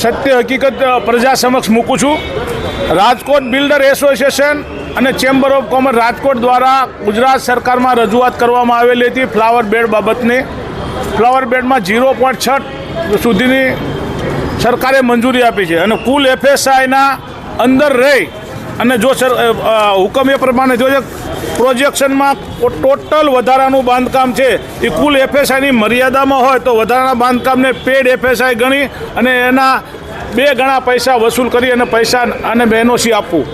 સત્ય હકીકત પ્રજા સમક્ષ મૂકું છું. રાજકોટ બિલ્ડર એસોસિએશન અને ચેમ્બર ઓફ કોમર્સ રાજકોટ દ્વારા ગુજરાત સરકારમાં રજૂઆત કરવામાં આવેલી હતી ફ્લાવર બેડ બાબતની. ફ્લાવર બેડમાં ઝીરો પોઈન્ટ છ સુધીની સરકારે મંજૂરી આપી છે અને કુલ એફએસઆઈના અંદર રહી અને જો સર હુકમ એ પ્રમાણે જો પ્રોજેક્શનમાં ટોટલ વધારાનું બાંધકામ છે, એ કુલ એફએસઆઈની મર્યાદામાં હોય તો વધારાના બાંધકામને પેડ એફએસઆઈ ગણી અને એના બે ગણા પૈસા વસૂલ કરી અને પૈસા અને બેનોસી આપવું.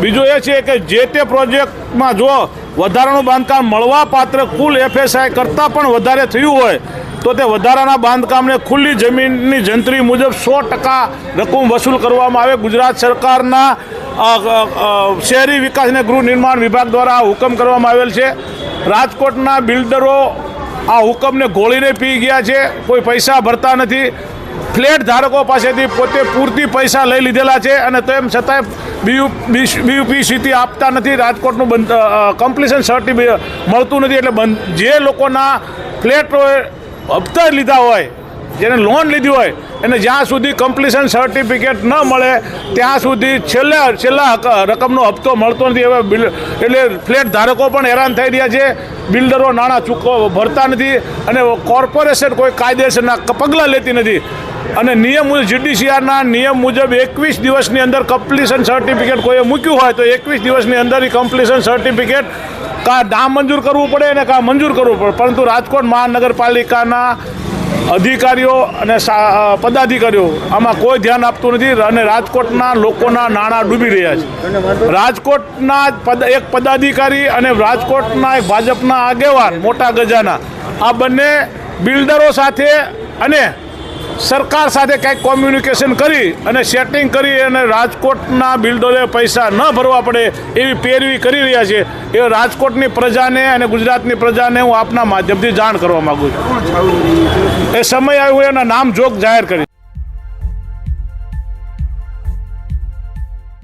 બીજું એ છે કે જે તે પ્રોજેક્ટમાં જો વધારાનું બાંધકામ મળવા પાત્ર કુલ એફએસઆઈ કરતાં પણ વધારે થયું હોય, તો તે વધારાના બાંધકામને ખુલ્લી જમીનની જંત્રી મુજબ સો ટકા રકમ વસૂલ કરવામાં આવે. ગુજરાત સરકારના શહેરી વિકાસ અને ગૃહ નિર્માણ વિભાગ દ્વારા હુકમ કરવામાં આવેલ છે. રાજકોટના બિલ્ડરો આ હુકમને ઘોળીને પી ગયા છે. કોઈ પૈસા ભરતા નથી. ફ્લેટ ધારકો પાસેથી પોતે પૂરતી પૈસા લઈ લીધેલા છે અને તેમ છતાંય બીયુ બીયુપી સ્થિતિ આપતા નથી. રાજકોટનું બંધ કમ્પ્લીશન સર્ટિફિકેટ મળતું નથી. એટલે બંધ, જે લોકોના ફ્લેટ હપ્તા લીધા હોય જેને લોન લીધી હોય, એને જ્યાં સુધી કમ્પ્લીશન સર્ટિફિકેટ ન મળે, ત્યાં સુધી છેલ્લા છેલ્લા રકમનો હપ્તો મળતો નથી. હવે બિલ, એટલે ફ્લેટ ધારકો પણ હેરાન થઈ રહ્યા છે. બિલ્ડરો નાણાં ચૂકવ, ભરતા નથી અને કોર્પોરેશન કોઈ કાયદેસરના પગલાં લેતી નથી. અને નિયમ મુજબ જીડીસીઆરના નિયમ મુજબ એકવીસ દિવસની અંદર કમ્પ્લીશન સર્ટિફિકેટ કોઈએ મૂક્યું હોય, તો એકવીસ દિવસની અંદર એ કમ્પ્લીશન સર્ટિફિકેટ કાં નામંજૂર કરવું પડે અને કાં મંજૂર કરવું પડે. પરંતુ રાજકોટ મહાનગરપાલિકાના અધિકારીઓ અને પદાધિકારીઓ આમાં કોઈ ધ્યાન આપતું નથી અને રાજકોટના લોકોના નાણાં ડૂબી રહ્યા છે. રાજકોટના એક પદાધિકારી અને રાજકોટના એક ભાજપના આગેવાન મોટા ગજાના. આ બંને બિલ્ડરો સાથે અને સરકાર સાથે કંઈક કોમ્યુનિકેશન કરી અને સેટિંગ કરી અને રાજકોટના બિલ્ડરોએ પૈસા ન ભરવા પડે એવી પેરવી કરી રહ્યા છે, એ રાજકોટની પ્રજાને અને ગુજરાતની પ્રજાને હું આપના માધ્યમથી જાણ કરવા માગું છું. એ સમય આવ્યો એના નામ જોગ જાહેર કરી.